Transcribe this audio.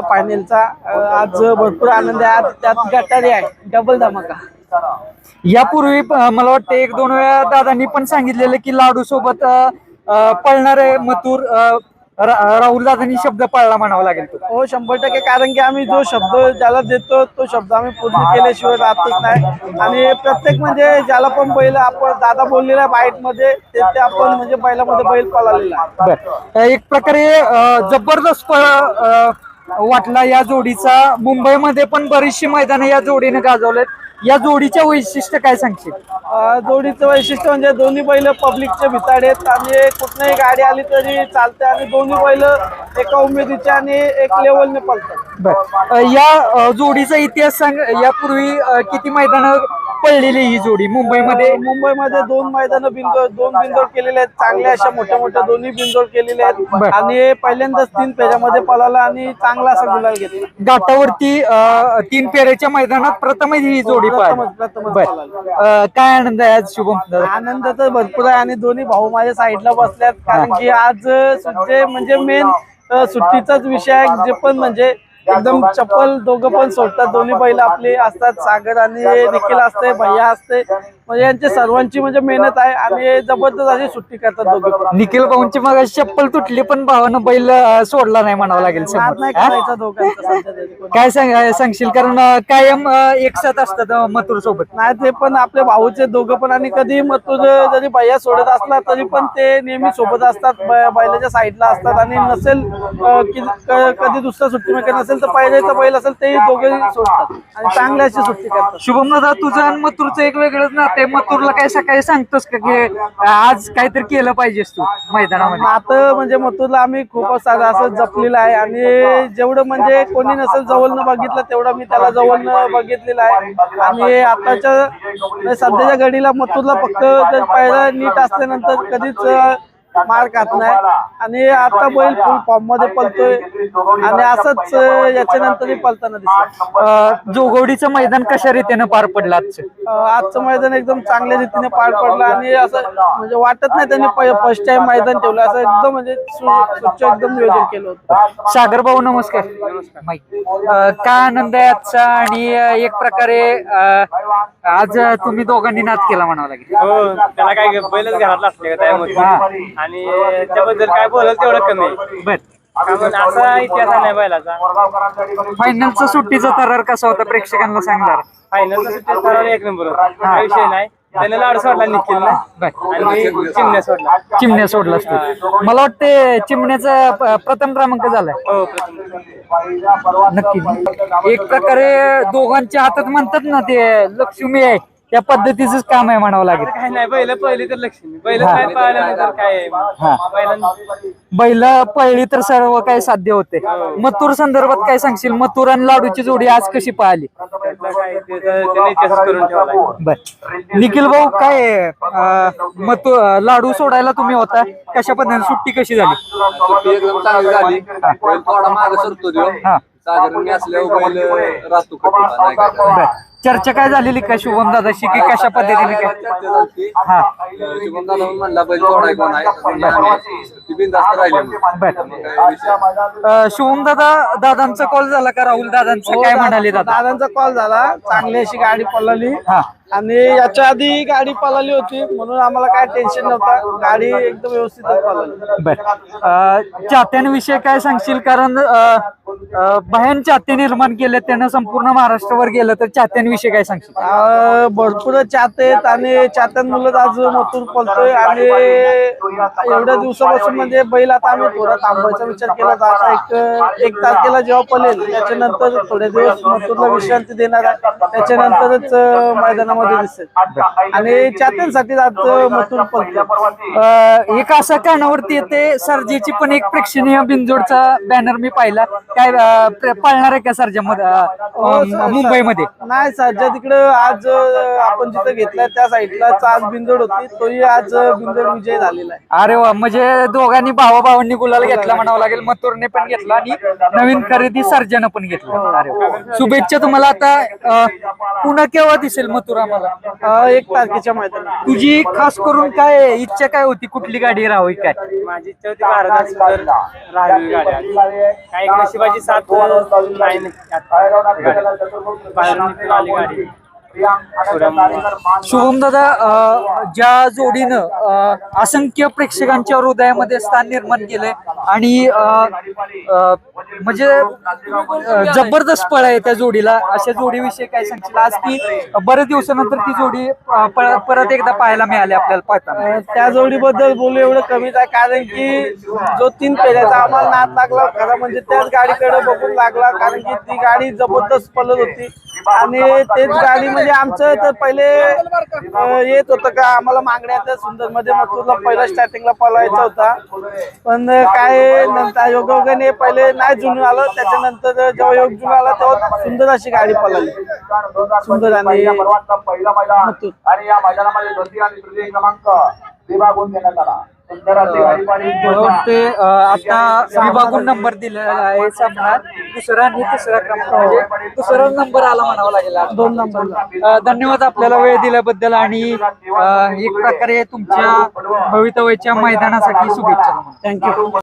फायनलचा आज भरपूर आनंद आहे आज त्यात गटारी आहे. डबल धमाका. यापूर्वी अं, मला वाटतं एक दोन वेळा दादांनी पण सांगितलेलं की लाडू सोबत पळणारे मथुर अं, रा- राहुल दादांनी शब्द पाळला म्हणावा लागेल तो हो शंभर टक्के कारण की आम्ही जो शब्द ज्याला देतो तो शब्द आम्ही पूर्ण केल्याशिवाय राहतच नाही. आणि प्रत्येक म्हणजे ज्याला पण बैल आपण दादा बोललेला आहे बाईटमध्ये ते ते आपण म्हणजे बैलामध्ये बैल पळालेला आहे. बर. एक प्रकारे अं, जबरदस्त पळ अं, वाटला या जोडीचा. मुंबईमध्ये पण बरीचशी मैदानं या जोडीने गाजवलेत. या जोडीच्या वैशिष्ट्य काय सांगशील? जोडीचं वैशिष्ट्य म्हणजे दोन्ही बैल पब्लिकचे भिताड आहेत. आणि कुठलीही गाडी आली तरी चालते आणि दोन्ही बैल एका उमेदीचे आणि एक लेवलने पळतात. या जोडीचा इतिहास सांग यापूर्वी किती मैदानं पडलेली ही जोडी. मुंबईमध्ये मुंबईमध्ये दोन मैदान बिंदोड दोन बिंदोड केलेले आहेत. चांगल्या अशा मोठ्या मोठ्या दोन्ही बिंदोड केलेले बर. आहेत आणि पहिल्यांदाच तीन पेजामध्ये पळाला आणि चांगला असा गुलाल घेतला. घाटावरती अं, तीन पेरेच्या मैदानात प्रथमच ही जोडी प्रथमच पाहिली प्रथमच बर. पळाला. अं, काय आनंद आहे आज शुभम? दादा? आनंद तर भरपूर आहे आणि दोन्ही भाऊ माझ्या साईडला बसल्यात. कारण की आज सुट्टे म्हणजे मेन सुट्टीचाच विषय आहे. जे पण म्हणजे एकदम चप्पल दोघं पण सोडतात. दोन्ही बैल आपले असतात. सागर आणि निखिल असते भैया असते म्हणजे यांची सर्वांची म्हणजे मेहनत आहे आणि जबरदस्त अशी सुट्टी करतात दोघे निखिल भाऊंची मग चप्पल तुटली पण भावानं बैल सोडला नाही म्हणावं लागेल समोर. नाही हा? करायचा दोघांचा. काय सांग सांगशील कारण अं, कायम अं, एक साथ असतात मथुर सोबत नाही ते पण आपले भाऊचे दोघं पण आणि कधी मग तुझं जरी भैया सोडत असला तरी पण ते नेहमी सोबत असतात ब- बैलाच्या साईडला असतात आणि नसेल अं, की क- कधी दुसरा सुट्टी मेकर नसेल तर पहिल्याचा बैल असेल ते दोघे सोडतात आणि चांगली अशी सुट्टी करतात शुभम दादा तुझं आणि मथुरचं एक वेगळंच नातं आहे मथुरला काय सकाळी सांगतोस का की आज काहीतरी केलं पाहिजेस तू मैदानामध्ये? आता म्हणजे मथुरला आम्ही खूपच साधं असं जपलेलं आहे आणि जेवढं म्हणजे कोणी नसेल जवळनं बघितलं तेवढं मी त्याला जवळनं बघितलेलं आहे. आणि आताच्या सध्याच्या घडीला मथुरला फक्त जर पहिला नीट असल्यानंतर कधीच मार खात नाही. आणि आता बैल फुल फॉर्ममध्ये पलतोय. आणि असंच अं, याच्यानंतरही पलताना दिसत जोगवडीचं मैदान कशा रीतीनं पार पडलं आजचं? आजचं मैदान एकदम चांगल्या रीतीने पार पडलं आणि असं म्हणजे वाटत नाही त्यांनी फर्स्ट टाइम मैदान ठेवलं. असं एकदम म्हणजे स्वच्छ एकदम नियोजन केलं. होतं. सागर भाऊ नमस्कार. काय आनंद आहे आजचा? आणि एक प्रकारे आज तुम्ही दोघांनी नाद केला म्हणावं लागेल. हो त्याला काय बैलच घरातला असले आणि त्याबद्दल काय बोलल तेवढं कमी आहे. बर. असा इतिहास आहे नाही बैलाचा. फायनलचा सुट्टीचा तरार कसा होता प्रेक्षकांना सांगणार? फायनलचा सुट्टी ठरवलं एक नंबर होता. काय विषय नाही. त्याने लाड सोडला निखिल ना बर. आणि मी चिमण्या सोडला. चिमण्या सोडला असतो. मला वाटते चिमण्याचा प- प्रथम क्रमांक झालाय. हो प्रथम नक्की. एक प्रकारे दोघांच्या हातात म्हणतात ना ते लक्ष्मी आहे. त्या पद्धतीच काम आहे म्हणावं लागेल. काय नाही बैल पहिली तर लक्ष्मी. बैल हा. काय पाहिल्यानंतर काय आहे? हा. बैलांना बैल पळली तर सर्व काही साध्य होते. मथुर संदर्भात काय सांगशील? मथुर आणि लाडूची जोडी आज कशी पाहिली? त्यातलं काय त्याचं- त्याने इतिहास करून ठेवला बर. निखिल भाऊ काय मथु लाडू सोडायला तुम्ही होता. कशा पद्धतीने सुट्टी कशी झाली? सुट्टी एकदम चांगली झाली. बैल थोडा मागे सरतो हा. साधारण मी असल्यावर बैल राहतो खटिला नाही काय बर. चर्चा काय झालेली का शुभम दादाशी की कशा पद्धतीने काय. हा. म्हणला बैल कोण आहे म्हणलं आम्ही ती बिनधास्त राहिली. बर. शुभम दादा दादांचा कॉल झाला का? राहुल दादांचा काय म्हणाले दादा? हो, दादांचा कॉल झाला. चांगली अशी गाडी पळाली. हा. आणि याच्या आधी गाडी पळाली होती. म्हणून आम्हाला काय टेन्शन नव्हतं. गाडी एकदम व्यवस्थित पळाली. बर. अं, चाहत्यांविषयी काय सांगशील? कारण अं, अं, चाहते निर्माण केले त्यानं संपूर्ण महाराष्ट्रावर गेलं. तर चाहत्यांविषयी काय सांगशील? अं, भरपूर चाहते आहेत आणि चाहत्यांमुळेच आज मथुर पळतोय. आणि एवढ्या दिवसापासून म्हणजे बैल आता आम्ही थोडा थांबवायचा विचार केला. आता एक एक तारखेला जेव्हा पळेल त्याच्यानंतर थोडे दिवस मथुरला विश्रांती देणार आहे. त्याच्यानंतरच मैदानामध्ये दिसेल. आणि चाहत्यांसाठी आज पळतो अं, एक असा कानावरती येते सर्जेची पण एक प्रेक्षणीय बिनजोडचा बॅनर मी पाहिला. काय पाळणार आहे का सर्जामध्ये हो, मुंबईमध्ये? सर. नाही सध्या तिकडं आज आपण जिथं घेतलाय त्या साईडला आज बिंदोड होती. तोही आज अं, बिंदोड विजय झालेला आहे. अरे वा म्हणजे दोघांनी भावा भावांनी गुलाल घेतला म्हणावं लागेल. मथुरने पण घेतला आणि नवीन खरेदी सर्जन पण घेतला. वा. शुभेच्छा तुम्हाला आता पुन्हा केव्हा दिसेल मथुरा आम्हाला? एक तारखेच्या मैदानात. तुझी खास करून काय इच्छा काय होती? कुठली गाडी राहावी काय? माझी इच्छा होती राहावी काही नशिबाची साथ नाही. बाहेरून निघून आली गाडी. शुभम दादा ज्या जोडीनं असंख्य प्रेक्षकांच्या हृदयामध्ये स्थान निर्माण केलंय आणि म्हणजे जबरदस्त पळ आहे त्या जोडीला. अशा जोडीविषयी काय सांगशील? आज ती बरेच दिवसानंतर ती जोडी परत एकदा पाहायला मिळाली आपल्याला पाहता त्या जोडीबद्दल बोलू एवढं कमीच आहे कारण की जो तीन पेऱ्याचा आम्हाला नाद लागला खरा म्हणजे त्याच गाडीकडे बघून लागला कारण की ती गाडी जबरदस्त पलत होती. आणि तेच गाडी म्हणजे आमचं तर पहिले येत होतं का? आम्हाला मागण्या त्या सुंदरमध्ये मथुरला पहिला स्टार्टिंगला पळवायचा होता. पण काय नंतर योगायोगाने पहिले नाही जुनून आलं. त्याच्यानंतर जेव्हा योग जुन आला तेव्हा सुंदर अशी गाडी पळाली. सुंदर आणि मथुर. आणि या मैदानामध्ये क्रमांक. विभागून देण्यात आला. आता विभागून नंबर दिलेला आहे सामना दुसरा आणि तिसरा क्रमांक म्हणजे दुसरा नंबर आला म्हणावा लागेल. दोन नंबरला अं, धन्यवाद आपल्याला वेळ दिल्याबद्दल आणि एक प्रकारे तुमच्या भवितव्याच्या मैदानासाठी शुभेच्छा. थँक्यू